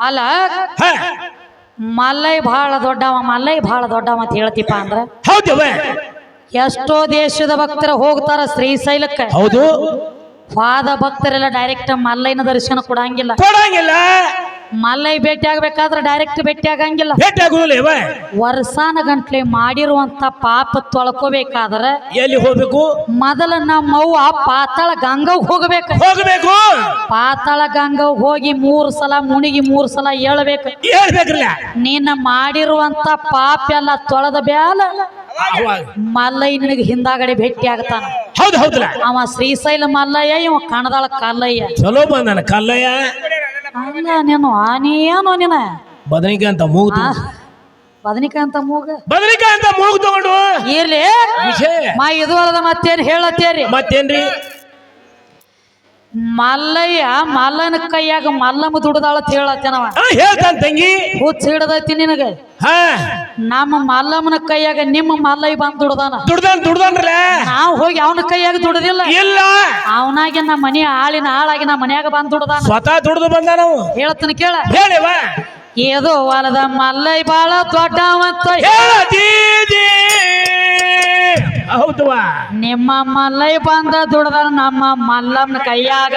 ಅಲ್ಲ ಮಲ್ಲೈ ಬಹಳ ದೊಡ್ಡವ ಮಲ್ಲೈ ಬಹಳ ದೊಡ್ಡವ ಅಂತ ಹೇಳ್ತೀಪ ಅಂದ್ರ ಹೌದವ ಎಷ್ಟೋ ದೇಶದ ಭಕ್ತರ ಹೋಗ್ತಾರ ಶ್ರೀಶೈಲಕ್ಕೆ ಹೌದು. ಪಾದ ಭಕ್ತರೆಲ್ಲ ಡೈರೆಕ್ಟ್ ಮಲ್ಲೈನ ದರ್ಶನ ಕೊಡಂಗಿಲ್ಲ. ಕೊಡಂಗಿಲ್ಲ. ಮಲ್ಲೈ ಭೇಟಿ ಆಗ್ಬೇಕಾದ್ರೆ ಡೈರೆಕ್ಟ್ ಭೇಟಿ ಆಗಂಗಿಲ್ಲ. ಭೇಟಿ ಆಗುದಿಲ್ಲ ವರ್ಷಾನ ಗಂಟ್ಲೆ ಮಾಡಿರುವಂತ ಪಾಪ ತೊಳ್ಕೋಬೇಕಾದ್ರ ಎಲ್ಲಿ ಹೋಗ್ಬೇಕು? ಮೊದಲ ನಮ್ಮವ್ವ ಪಾತಾಳ ಗಂಗವ್ ಹೋಗ್ಬೇಕು. ಹೋಗ್ಬೇಕು. ಪಾತಾಳ ಗಂಗವ್ ಹೋಗಿ ಮೂರ್ ಸಲ ಮುಣಿಗಿ ಮೂರ್ ಸಲ ಏಳ್ಬೇಕು ಹೇಳ್ಬೇಕ್ರಲ್ಲ. ನಿನ್ನ ಮಾಡಿರುವಂತ ಪಾಪ ಎಲ್ಲ ತೊಳೆದ ಬ್ಯಾಲ ಮಲ್ಲಯ್ಯ ನಿನಗೆ ಹಿಂದಾಗಡೆ ಭೇಟಿ ಆಗ್ತಾನ. ಹೌದು ಹೌದಲ್ಲ ಅವ ಶ್ರೀಶೈಲ ಮಲ್ಲಯ್ಯ ಇವ ಕಣದಾಳ ಕಲ್ಲಯ್ಯ. ಚಲೋ ಬಂದನ ಕಲ್ಲಯ್ಯ. ಅಲ್ಲ ನೀನು ನೀನು ನೀನ. ಬದನಿಕಾಯಿ ಅಂತ ಮೂಗು ಬದನಿಕಾಯಿ ಅಂತ ಮೂಗ. ಬದನಿಕಾಯಿ ಅಂತ ಮೂಗು ತಗೊಂಡು. ಇರ್ಲಿ. ಮಾ ಇದು ಅಲ್ಲದ ಮತ್ತೇನ್ ಹೇಳತ್ತೇರಿ? ಮತ್ತೇನ್ರಿ? ಮಲ್ಲಯ್ಯ ಮಲ್ಲನ ಕೈಯಾಗ ಮಲ್ಲಮ್ಮ ದುಡ್ದಾಳ ಹೇಳತ್ತೇನವ ಹೇಳ್ತಾನ ತಂಗಿ. ಹುಚ್ಚ ಹಿಡದೈತಿ ನಿನಗ. ನಮ್ಮ ಮಲ್ಲಮ್ಮನ ಕೈಯಾಗ ನಿಮ್ಮ ಮಲ್ಲಯ್ಯ ಬಂದ್ ದುಡ್ದಾನ. ದುಡ್ದಾನ ದುಡ್ದಾನ್ರಲ್ಲ? ನಾವ್ ಹೋಗಿ ಅವನ ಕೈಯಾಗ ದುಡ್ದಿಲ್ಲ. ಇಲ್ಲ. ಅವನಾಗಿ ನಮ್ಮ ಮನೆ ಆಳಿನ ಆಳಾಗಿ ನಮ್ಮ ಮನ್ಯಾಗ ಬಂದ್ ದುಡ್ದಾನ. ಸ್ವತಃ ದುಡ್ದು ಬಂದ ನಾವು. ಹೇಳ್ತೀನಿ ಕೇಳ. ಹೇಳಿವ ಏದೋ ಹೊಲದ ಮಲ್ಲಯ್ಯ ಬಾಳ ದೊಡ್ಡವಂತ. ಹೇಳತೀದಿ ಹೌದವಾ ನಿಮ್ಮ ಮಲ್ಲೈ ಬಂದ ದುಡದ ನಮ್ಮ ಮಲ್ಲಮ್ಮನ ಕೈಯಾಗ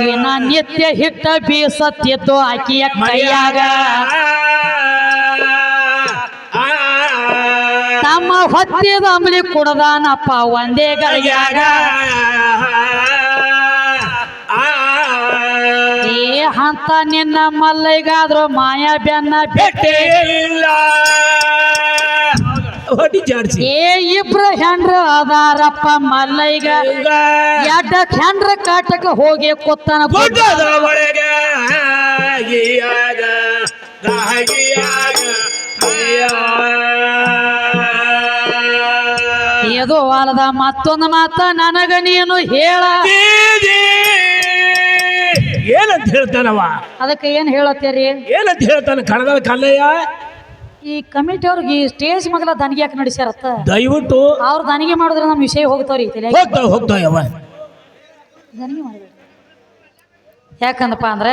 ದಿನ ನಿತ್ಯ ಹಿಟ್ಟ ಬೀಸತ್ತಿತ್ತು ಆಕಿಯ ಕೈಯಾಗ ತಮ್ಮ ಹೊತ್ತಿದ ಅಂಬಲಿ ಕುಡದಾನಪ್ಪ ಒಂದೇ ಗಳಿಯಾಗ ಅಂತ ನಿನ್ನ ಮಲ್ಲೈಗಾದ್ರೂ ಮಾಯಾ ಬೆನ್ನ ಬೆಟ್ಟಿ. ಇಲ್ಲ ಏ ಇಬ್ರು ಹೆಂಡ್ರ ಅದಾರಪ್ಪ ಮಲ್ಲೈಗ. ಎಡ್ಡ ಹೆಂಡ್ರ ಕಾಟಕ ಹೋಗಿ ಕೂತಾನ ಇದು ಅಲ್ಲದ ಮತ್ತೊಂದು ಮಾತ ನನಗ ನೀನು ಹೇಳ. ಏನಂತ ಹೇಳ್ತಾನವ? ಅದಕ್ಕೆ ಏನ್ ಹೇಳತ್ತೀರಿ? ಏನಂತ ಹೇಳ್ತಾನ ಕಣದ ಕಲ್ಲಯ್ಯ ಈ ಕಮಿಟಿ ಅವ್ರಿಗೆ ಈ ಸ್ಟೇಜ್ ಮಗಲ ದನಿಗೆ ಯಾಕೆ ನಡೆಸ್ಯಾರತ್ತ? ದಯವಿಟ್ಟು ಅವ್ರು ದನಿಗೆ ಮಾಡಿದ್ರೆ ನಮ್ಮ ವಿಷಯ ಹೋಗ್ತಾವ್ರಿ. ಹೋಗ್ತಾವ ಹೋಗ್ತಾವ ದನಿಗೆ ಯಾಕಂದಪ್ಪ ಅಂದ್ರೆ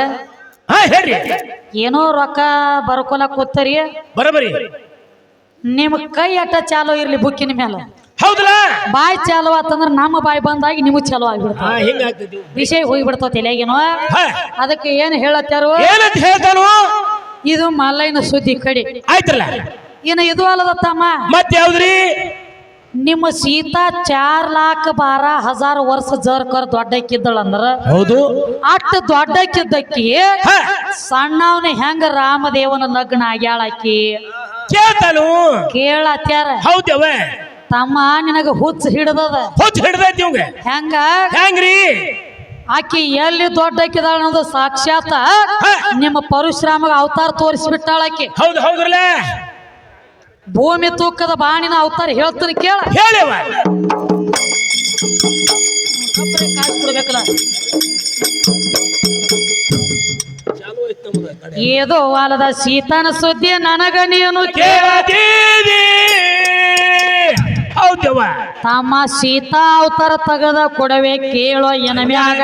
ಹಾ ಹೇಳ್ರಿ. ಏನೋ ರೊಕ್ಕ ಬರ್ಕೊಲಕ್ ಓದ್ತಾರಿ ಬರಬರಿ ನಿಮ್ ಕೈ ಅಟ್ಟ ಚಾಲೋ ಇರ್ಲಿ ಬುಕ್ಕಿನ ಮೇಲೆ ಹೌದಲ್ಲ ಬಾಯಿ ಚಾಲು ಆತಂದ್ರ ನಮ್ಮ ಬಾಯಿ ಬಂದಾಗಿ ನಿಮಗ್ ಚಾಲು ಆಗ್ಬಿಡ್ತ. ಆಗ್ಬಿಡ್ತಾವ ಹಿಂಗಾಗ್ತೈತಿ ವಿಷಯ ಹೋಗ್ಬಿಡ್ತಾವ ತಲೆಯಾಗೇನೋ ಹಾ. ಅದಕ್ಕೆ ಏನ್ ಹೇಳತ್ತಾರು ಏನಂತ ಹೇಳ್ತಾನು? ಇದು ಮಲ್ಲೈನ ಸುದ್ದಿ ಕಡಿ. ಆಯ್ತಲ್ಲ? ಇನ್ನು ಇದು ಅಲ್ಲದ ತಮ್ಮ. ಮತ್ತೆ ಯಾವ್ದ್ರಿ? ನಿಮ್ಮ ಸೀತಾ ಚಾರ್ ಲಾಕ್ ಬಾರ ಹಜಾರ್ ವರ್ಷ ಜರ್ಕರ್ ದೊಡ್ಡಕ್ಕಿದ್ದಳಂದ್ರ. ಹೌದು. ಅಟ್ ದೊಡ್ಡಕ್ಕಿದ್ದಕ್ಕಿ ಸಣ್ಣವನ ಹೆಂಗ ರಾಮದೇವನ ನಗ್ನ ಆಗ್ಯಾಳಕ್ಕಿ. ಕೇಳ್ತಾನು? ಕೇಳತ್ಯಾರ. ಹೌದವ. ತಮ್ಮ ನಿನಗ ಹುಚ್ಚ ಹಿಡ್ದದ. ಹುಚ್ಚ ಹಿಡ್ದೈತಿ ಇವಂಗ. ಹೆಂಗ? ಹೆಂಗ್ರಿ? ಆಕಿ ಎಲ್ಲಿ ದೊಡ್ಡಕ್ಕಿದಾಳ ಅನ್ನೋದು ಸಾಕ್ಷಾತ್ ನಿಮ್ಮ ಪರಶುರಾಮಗ ಅವತಾರ ತೋರಿಸ್ಬಿಟ್ಟಾಳ ಆಕಿ. ಹೌದು ಹೌದ್ರಲ್ಲ? ಭೂಮಿ ತೂಕದ ಬಾಣಿನ ಅವತಾರ ಹೇಳ್ತೀನಿ ಕೇಳ. ಹೇಳಿವ ಕೊಡ್ಬೇಕಲ್ಲ. ಏದೋ ವಾಲದ ಸೀತನ ಸುದ್ದಿ ನನಗ ನೀನು ಕೇಳ ಹೌದವ ತಮ್ಮ ಸೀತಾ ಅವತಾರ ತಗದ ಕೊಡವೆ ಕೇಳೋ ಎನ ಮ್ಯಾಗ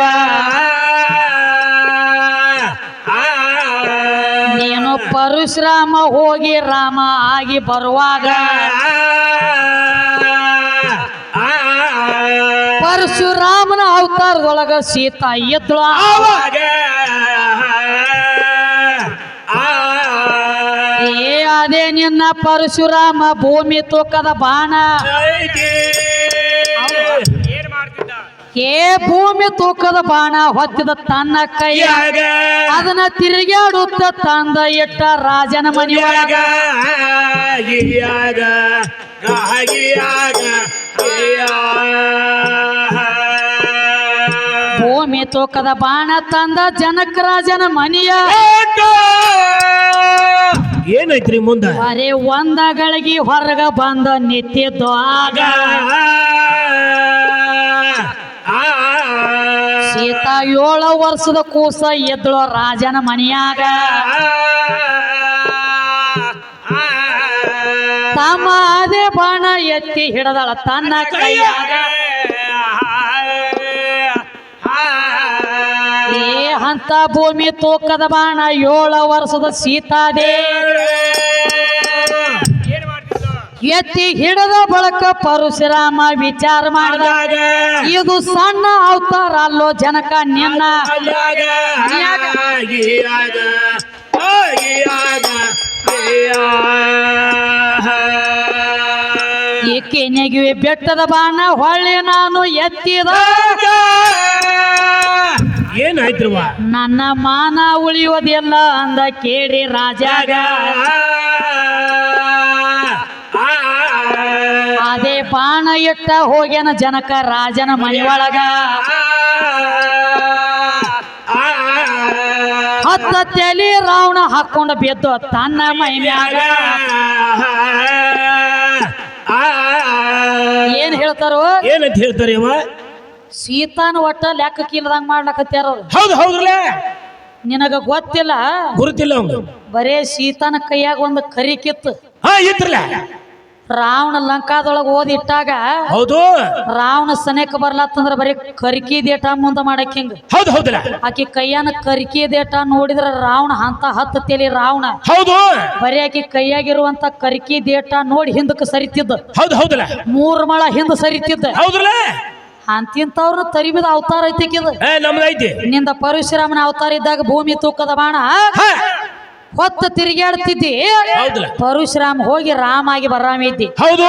ನೀನು ಪರಶುರಾಮ ಹೋಗಿ ರಾಮ ಆಗಿ ಬರುವಾಗ. ಪರಶುರಾಮನ ಅವತಾರದೊಳಗ ಸೀತಾ ಎದ್ಳು ಅವಾಗ ಏ ಅದೇ ನಿನ್ನ ಪರಶುರಾಮ ಭೂಮಿ ತೂಕದ ಬಾಣ. ಏ ಭೂಮಿ ತೂಕದ ಬಾಣ ಹೊತ್ತಿದ ತನ್ನ ಕೈ. ಅದನ್ನ ತಿರುಗಾಡುತ್ತ ತಂದ ಇಟ್ಟ ರಾಜನ ಮನೆಯೊಳಗ ಭೂಮಿ ತೂಕದ ಬಾಣ ತಂದ ಜನಕ ರಾಜನ ಮನೆಯ. ಏನೈತ್ರಿ ಮುಂದೆ? ಅರೆ ಒಂದ ಗಳಿಗೆ ಹೊರಗ ಬಂದ ನಿಂತಿದ್ದು ಆಗ ಸೀತಾ ಏಳು ವರ್ಷದ ಕೂಸ ಎದ್ದಳು ರಾಜನ ಮನೆಯಾಗ. ತಮ್ಮ ಅದೇ ಬಾಣ ಎತ್ತಿ ಹಿಡದಳ ತನ್ನ ಕೈಯಾಗ. ಅಂತ ಭೂಮಿ ತೂಕದ ಬಾಣ ಏಳು ವರ್ಷದ ಮಾಡ್ತಿದ್ದ ಎತ್ತಿ ಹಿಡದ ಬಳಕ ಪರಶುರಾಮ ವಿಚಾರ ಮಾಡಿದ. ಆದಾಗ ಇದು ಸಣ್ಣ ಅವತಾರ ಅಲ್ಲೋ ಜನಕ ನಿನ್ನ. ಈಕೆ ನೆಗಿವೆ ಬೆಟ್ಟದ ಬಾಣ ಹೊಳ್ಳಿ ನಾನು ಎತ್ತಿದ. ಏನಾಯ್ತ್ರವ? ನನ್ನ ಮಾನ ಉಳಿಯೋದೆಲ್ಲ ಅಂದ ಕೇಳಿ ರಾಜಾಗ. ಅದೇ ಪಾಣ ಇಟ್ಟ ಹೋಗ್ಯಾನ ಜನಕ ರಾಜನ ಮನೆಯೊಳಗ. ಹತ್ತ ತೆಲಿ ರಾವಣ ಹಾಕೊಂಡು ಬಿದ್ದು ತನ್ನ ಮೈ ಮ್ಯಾಗ ಏನ್ ಹೇಳ್ತಾರೋ? ಏನಂತ ಹೇಳ್ತಾರೆ ಇವ ಸೀತಾನ ಒಟ್ಟ ಲೆಕ್ಕಕ್ಕಿಲ್ದಂಗ್ ಮಾಡ್ಲಕತ್ಯಾರ ಅವ್ರು. ಹೌದು ಹೌದ್ರಲ್ಲ? ನಿನಗ ಗೊತ್ತಿಲ್ಲ? ಗುರುತಿಲ್ಲ ಅವ್ನು ಬರೇ ಸೀತಾನ ಕೈಯಾಗ ಒಂದು ಕರಿ ಕಿತ್ತು. ಹಾ ರಾವಣ ಲಂಕಾದೊಳಗ ಓದಿಟ್ಟಾಗ ಹೌದು. ರಾವಣ ಸನೇಕ ಬರ್ಲಾತಂದ್ರ ಬರೀ ಕರಿಕಿ ದೇಟ ಮುಂದ ಮಾಡಕ್ ಹಿಂಗ. ಹೌದು ಹೌದಲ್ಲ ಆಕಿ ಕೈಯಾನ ಕರಿಕಿ ದೇಟ ನೋಡಿದ್ರ ರಾವಣ ಹಂತ ಹತ್ತ ತೇಲಿ ರಾವಣ. ಹೌದು. ಬರೀ ಆಕಿ ಕೈಯಾಗಿರುವಂತ ಕರಿಕಿ ದೇಟ ನೋಡಿ ಹಿಂದಕ್ಕೆ ಸರಿತಿದ್ದ. ಹೌದು ಹೌದಲ್ಲ ಮೂರ್ ಮಳ ಹಿಂದ ಸರಿತಿದ್ದ. ಹೌದ್ರಲ್ಲ? ಅಂತಿಂತವ್ರನ್ನ ತರಿಬಿದ ಅವತಾರ ಐತಿ ನಿಂದ ಪರಶುರಾಮನ ಅವತಾರ ಇದ್ದಾಗ ಭೂಮಿ ತೂಕದ ಬಾಣ. ಹೊತ್ತ ತಿರುಗಾಡ್ತಿದ್ದಿ ಹೌದಲ್ಲ ಪರಶುರಾಮ್ ಹೋಗಿ ರಾಮ ಆಗಿ ಬರಾಮ ಇದ್ದಿ ಹೌದು.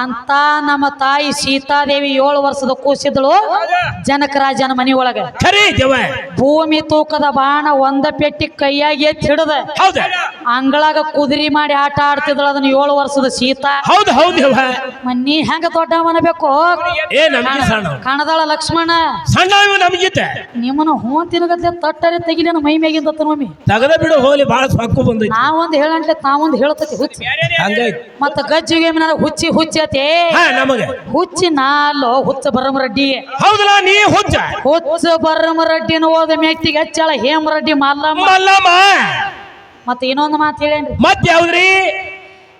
ಅಂತ ನಮ್ಮ ತಾಯಿ ಸೀತಾದೇವಿ ಏಳು ವರ್ಷದ ಕೂಸಿದ್ಳು ಜನಕರಾಜನ ಮನಿ ಒಳಗ. ಖರೀ ದೇವ. ಭೂಮಿ ತೂಕದ ಬಾಣ ಒಂದ ಪೆಟ್ಟಿ ಕೈಯಾಗಿ ಎತ್ತಿ ಹಿಡದ. ಹೌದ. ಅಂಗಳಾಗ ಕುದುರಿ ಮಾಡಿ ಆಟ ಆಡ್ತಿದ್ಳು ಅದನ್ನ ಏಳು ವರ್ಷದ ಸೀತಾ. ಹೌದು ಹೌದು ದೇವ. ಮನ್ನಿ ಹೆಂಗ ದೊಡ್ಡ ಮನಬೇಕು ಏ ನಮ್ಗೆ ಸಣ್ಣ. ಕಣದಾಳ ಲಕ್ಷ್ಮಣ. ಸಣ್ಣ ಇವ ನಮಗಿತ್ತ. ನಿಮ್ಮನ್ನ ಹೂ ತಿರುಗತ್ತೆ ತಟ್ಟರೆ ತೆಗಿಲೇನು ಮೈ ಮೇಗಿಂದ ಮಮ್ಮಿ ತಗದ ಬಿಡು ಹೋಲಿ ಬಾಳ ಸಾಕು ಬಂದೈತಿ. ನಾವೊಂದು ಹೇಳಂತ ತಾವೊಂದ್ ಹೇಳ್ತತಿ ಹುಚ್ಚಿ. ಹಂಗಾಯ್ತು. ಮತ್ತ ಗಜ್ಜಿಗೆ ನನಗ ಹುಚ್ಚಿ ಹುಚ್ಚತೆ ಹಾ ನಮಗೆ. ಹುಚ್ಚಿ ನಾಲೋ ಹುಚ್ಚ ಬರಮರಡ್ಡಿ ಹೌದಲ್ಲ ನೀ ಹುಚ್ಚ. ಹುಚ್ಚ ಬರಮರಡ್ಡಿನ ಹೋದ ಮೆಟ್ಟಿಗೆ ಹಚ್ಚಳ ಹೇಮರಡ್ಡಿ ಮಲ್ಲಮ್ಮ ಮಲ್ಲಮ್ಮ ಮತ್ತ ಇನ್ನೊಂದು ಮಾತು ಹೇಳೇನ್ರಿ? ಮತ್ತೆ ಯಾವ್ದ್ರಿ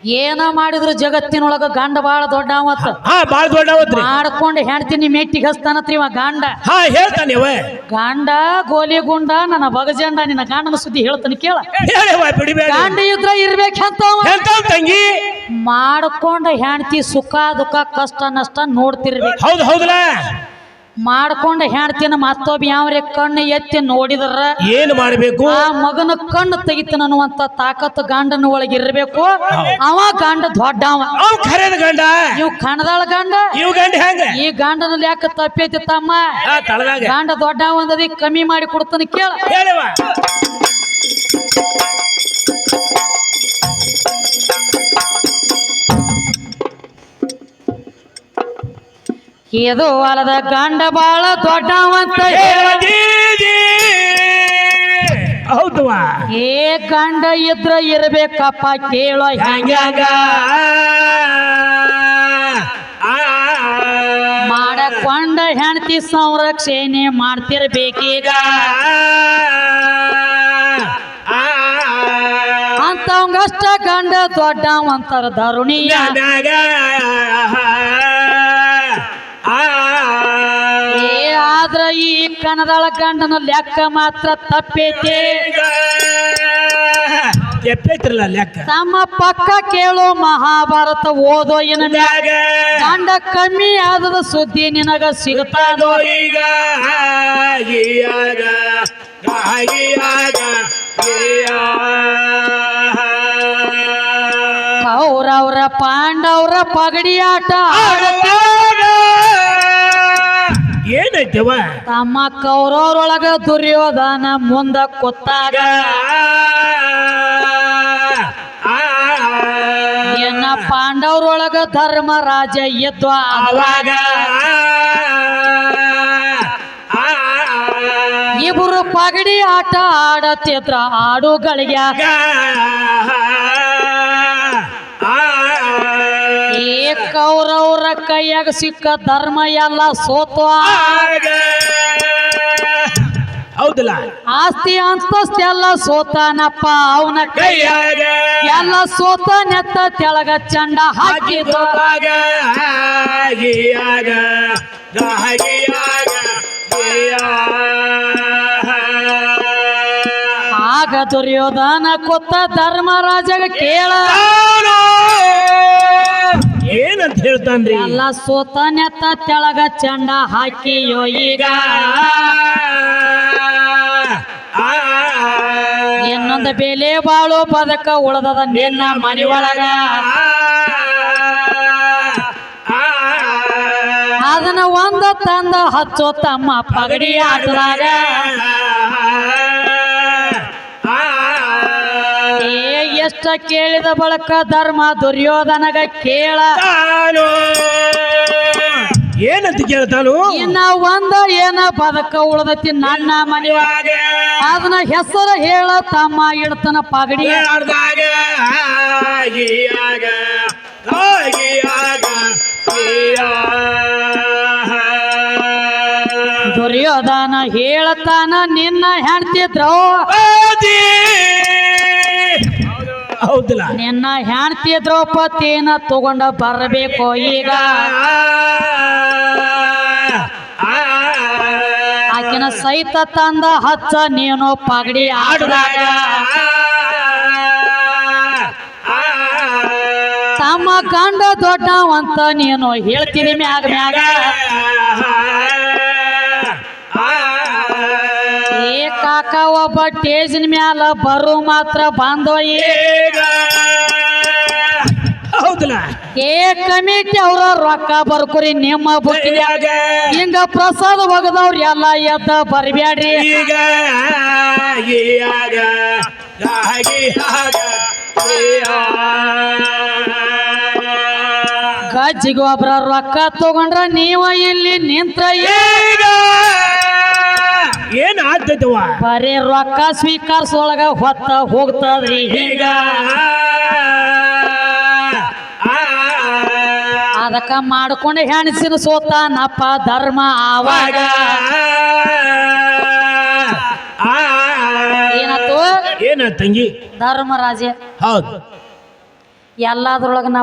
ಏನ ಮಾಡಿದ್ರು ಜಗತ್ತಿನೊಳಗ ಗಂಡ ಬಾಳ ದೊಡ್ಡ ಅವತ್ತ ಹಾ ಬಾಳ ದೊಡ್ಡವತ್ರಿ. ಮಾಡ್ಕೊಂಡು ಹೆಣ್ತೀನಿ ಮೆಟ್ಟಿಗೆ ಹಸ್ತಾನತ್ರಿ ಇವ ಗಂಡ. ಹಾ ಹೇಳ್ತಾನೆ ಇವ. ಗಂಡ ಗೋಲಿ ಗುಂಡ ನನ್ನ ಬಗಜಂಡ ನಿನ್ನ ಗಂಡನ ಸುದ್ದಿ ಹೇಳ್ತಾನೆ ಕೇಳ. ಗಾಂಡ ಬಿಡಿಬೇಡ ಗಂಡ ಇದ್ರ ಇರ್ಬೇಕಂತ ಅವ. ಎಂತ ತಂಗಿ? ಮಾಡ್ಕೊಂಡ ಹೆಣ್ತಿ ಸುಖ ದುಃಖ ಕಷ್ಟ ನಷ್ಟ ನೋಡ್ತಿರ್ಬೇಕು. ಹೌದು ಹೌದಲ್ಲ ಮಾಡ್ಕೊಂಡ ಹೆಣ್ತಿನ ಮತ್ತೊಬ್ಬ ಯಾವ್ರೆ ಕಣ್ಣು ಎತ್ತಿ ನೋಡಿದ್ರ ಏನ್ ಮಾಡ್ಬೇಕು? ಆ ಮಗನ ಕಣ್ಣು ತೆಗಿತಾನ ಅನ್ನುವಂತ ತಾಕತ್ತು ಗಂಡನ ಒಳಗೆ ಇರ್ಬೇಕು. ಅವ ಗಂಡ ದೊಡ್ಡ ಅವ ಗಂಡ? ಇವ್ ಕಣದಾಳ ಗಂಡ? ಇವ್ ಗಂಡ ಹೆಂಗ? ಈ ಗಂಡನಲ್ಲಿ ಯಾಕೆ ತಪ್ಪೈತಿ ತಮ್ಮ? ಗಂಡ ದೊಡ್ಡ ಒಂದದಿ ಕಮ್ಮಿ ಮಾಡಿ ಕೊಡ್ತಾನೆ ಕೇಳ. ಹೇಳವ ಇದು ಅಲದ ಗಂಡ ಬಾಳ ದೊಡ್ಡವಂತ. ಹೌದವಾ? ಏ ಗಂಡ ಇದ್ರ ಇರ್ಬೇಕಪ್ಪ ಕೇಳೋ ಹೆಂಗ್ಯಾಗ ಮಾಡಕೊಂಡ ಹೆಂಡತಿ ಸಂರಕ್ಷಣೆ ಮಾಡ್ತಿರ್ಬೇಕೀಗ. ಅಂತವಂಗಷ್ಟ ಗಂಡ ದೊಡ್ಡವಂತರ ಧರುಣಿಯ. ಆದ್ರ ಈ ಕಣದಳ ಗಂಡನ ಲೆಕ್ಕ ಮಾತ್ರ ತಪ್ಪೈತಿ. ಎಪ್ಪೈತ್ರಲ್ಲ ಲೆಕ್ಕ. ತಮ್ಮ ಪಕ್ಕ ಕೇಳೋ ಮಹಾಭಾರತ ಓದೋ ಏನ ಮ್ಯಾಗ. ಗಂಡ ಕಮ್ಮಿ ಆದದ ಸುದ್ದಿ ನಿನಗ ಸಿಗುತ್ತಾದೋ ಈಗ ಕೌರವ್ರ ಪಾಂಡವ್ರ ಪಗಡಿ ಆಟ ಆಡತ ಏನೈತವ ತಮ್ಮ ಕೌರವರೊಳಗ ದುರ್ಯೋಧನ ಮುಂದ ಕೊತ್ತಾಗ ಎನ್ನ ಪಾಂಡವ್ರೊಳಗ ಧರ್ಮರಾಜ ಎದ್ದು ಅವಾಗ ಇಬ್ಬರು ಪಗಡಿ ಆಟ ಆಡತ್ತಿದ್ರ ಆಡುಗಳಿಗೆ. ಕೌರವ್ರ ಕೈಯಾಗ ಸಿಕ್ಕ ಧರ್ಮ ಎಲ್ಲ ಸೋತು ಹೌದಲ್ಲ? ಆಸ್ತಿ ಅಂತಸ್ತಿ ಎಲ್ಲ ಸೋತಾನಪ್ಪ ಅವನ ಕೈ. ಕೈಯಾಗ. ಎಲ್ಲ ಸೋತ ನೆತ್ತ ತೆಳಗ ಚಂಡ ಹಾಕಿ ಹಾಕಿದಾಗ ಆಗಿಯಾಗ ಆಗಿಯಾಗ ಆಗ ದುರ್ಯೋಧನ ಕೊತ್ತ ಧರ್ಮರಾಜಗ ಕೇಳ. ಏನಂತ ಹೇಳ್ತಾನ್ರಿ? ಎಲ್ಲ ಸೋತ ನೆತ್ತ ತೆಳಗ ಚಂಡ ಹಾಕಿಯೋ ಈಗ. ಇನ್ನೊಂದು ಬೆಲೆ ಬಾಳು ಪದಕ ಉಳದದ ನಿನ್ನ ಮನೆ ಒಳಗ. ಅದನ್ನ ಒಂದ ತಂದ ಹಚ್ಚೋ ತಮ್ಮ ಪಗಡಿ ಆಟದಾಗ. ಏ ಕೇಳಿದ ಬಳಕ ಧರ್ಮ ದುರ್ಯೋಧನಗ ಕೇಳ. ಏನಂತ ಕೇಳ್ತಾನು ಇನ್ನ ಒಂದ ಏನ ಪದಕ ಉಳದತಿ ನನ್ನ ಮನೆ ಅದನ್ನ ಹೆಸರು ಹೇಳ ತಮ್ಮ ಇಡ್ತನ ಪಗಡಿ. ದುರ್ಯೋಧನ ಹೇಳತಾನ ನಿನ್ನ ಹೆಂಡ್ತಿ ದ್ರೌ. ಹೌದಲ್ಲ. ನಿನ್ನ ಹೆಂಡತಿ ದ್ರೌಪದಿನ ತಗೊಂಡ ಬರಬೇಕು ಈಗ. ಆಕಿನ ಸಹಿತ ತಂದ ಹಚ್ಚ ನೀನು ಪಗಡಿ ಆಡಿದಾಗ. ತಮ್ಮ ಗಂಡ ದೊಡ್ಡವಂತ ನೀನು ಹೇಳ್ತೀನಿ ಮ್ಯಾಗ ಮ್ಯಾಗ. ಏ ಕಾಕ ಒಬ್ಬ ಟೇಜಿನ ಮ್ಯಾಲ ಬರು ಮಾತ್ರ ಬಂದೋಯಿ ಹೌದಲ್ಲ? ಏ ಕಮಿಟಿ ಅವ್ರ ರೊಕ್ಕ ಬರ್ಕೊರಿ ನಿಮ್ಮ ಬುಕ್ಕಿಗೆ ಹಿಂಗ. ಪ್ರಸಾದ ಒಗದವ್ರ ಎಲ್ಲ ಎದ್ದ ಬರ್ಬ್ಯಾಡ್ರಿ. ಈಗ ಗಜ್ಜಿಗೆ ಒಬ್ರ ರೊಕ್ಕ ತಗೊಂಡ್ರ ನೀವ ಇಲ್ಲಿ ನಿಂತ್ರ. ಈಗ. ಆಗ್ತೈತವ ಬರೀ ರೊಕ್ಕ ಸ್ವೀಕರಿಸೊಳಗ ಹೊತ್ತ ಹೋಗ್ತದ್ರಿ. ಈಗ ಅದಕ್ಕ ಮಾಡ್ಕೊಂಡು ಹೆಣಸಿನ ಸೋತಾನಪ್ಪ ಧರ್ಮ ಆವಾಗ. ಏನತ್ತು ಏನ ತಂಗಿ? ಧರ್ಮರಾಜ. ಹೌದು. ಎಲ್ಲಾದ್ರೊಳಗ ನಾ